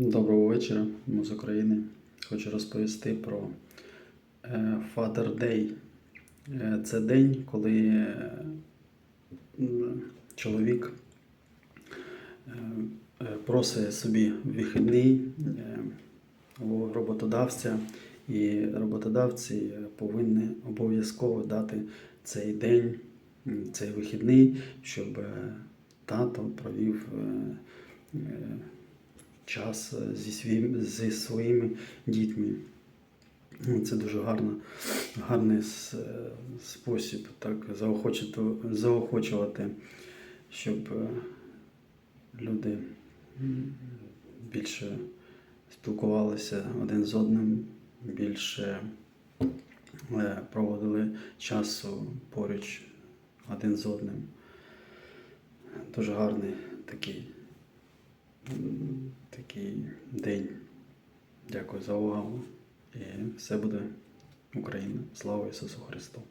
Доброго вечора, ми з України. Хочу розповісти про е, Father Day. Е, Це день, коли е, чоловік просить собі вихідний у роботодавця, і роботодавці повинні обов'язково дати цей день, цей вихідний, щоб тато провів час е, зі, свій, зі своїми дітьми. Ну, Це дуже гарно, гарний е, спосіб так, заохочити, заохочувати, щоб е, люди більше спілкувалися один з одним, більше проводили часу поруч один з одним. Дуже гарний такий такий день. Дякую за увагу. І все буде Україна. Слава Ісусу Христу!